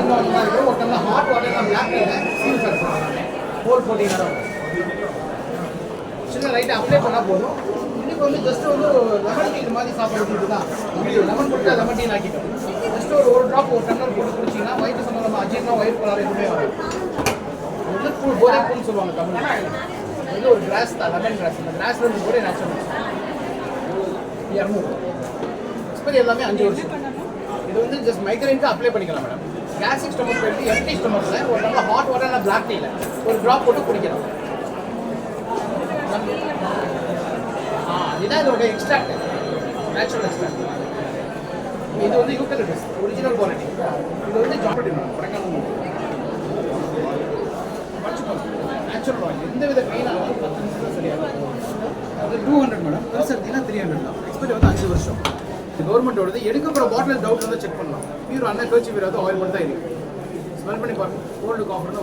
இருந்து வந்த மாதிரி இருக்கும். ஒரு டம்ளர் ஹாட் வாட்டர் நான் பிளாக் டீயில் சீல் கட்டுறோம் ஹோல் போட்டிங்கன்னா சின்ன லைட்டாக அப்ளை பண்ணால் போதும் இதுக்கு வந்து ஜஸ்ட் வந்து லெமன் டீ மாதிரி சாப்பிட்றது தான் லெமன் போட்டு லெமன் டீ ஆக்கிட்டோம் ஜஸ்ட் ஒரு ஒரு ட்ராப் ஒரு டம்ளர் போட்டு குடிச்சிங்கன்னா வயிற்று சம்மந்தமாக அஜீர்ணம் வயிறு கோளாறு எதுவுமே வரும் இது வந்து பூ போதை பூன்னு சொல்லுவாங்க தமிழ் இது ஒரு கிராஸ் தான் லெமன் கிராஸ் இந்த கிராஸ்ல இருந்து கூட நேச்சுரல் இரநூறு எக்ஸ்பைரி எல்லாமே அஞ்சு வருஷம் இது வந்து ஜஸ்ட் மைக்ரைனுக்கு அப்ளை பண்ணிக்கலாம் மேடம் கேசிக் ஸ்டொமக் போயிட்டு எம்டி ஸ்டொமக்கில் ஒரு நல்ல ஹாட் வாட்டர் பிளாக் டீயில் ஒரு ட்ராப் போட்டு குடிக்கிறோம் ஆ இதுதான் இதோட எக்ஸ்ட்ராக்ட் நேச்சுரல் எக்ஸ்ட்ராக்ட் இது வந்து யூக்கலிபிஸ் ஒரிஜினல் குவாலிட்டி இது வந்து ஜாப்பட்டி மேடம் கொடைக்கானல் நேச்சுரல் ஆயில் எந்த வித பெயினாலும் பத்து நிமிஷம் சரியாகும். அது டூ ஹண்ட்ரட் மேடம் ப்ளஸ் எடுத்தீங்கன்னா த்ரீ ஹண்ட்ரட் தான். எக்ஸ்பெக்ட் வந்து அஞ்சு வருஷம். கவர்மெண்ட்டோடது எடுக்கப்புற பாட்டில் டவுட் வந்து செக் பண்ணலாம். பியூர் அண்ணன் கர்ச்சி பியூர் வந்து ஆயில் மட்டும் தான் இருக்குது ஸ்மெல் பண்ணி பாருங்க. கோல்டு காஃபர்னு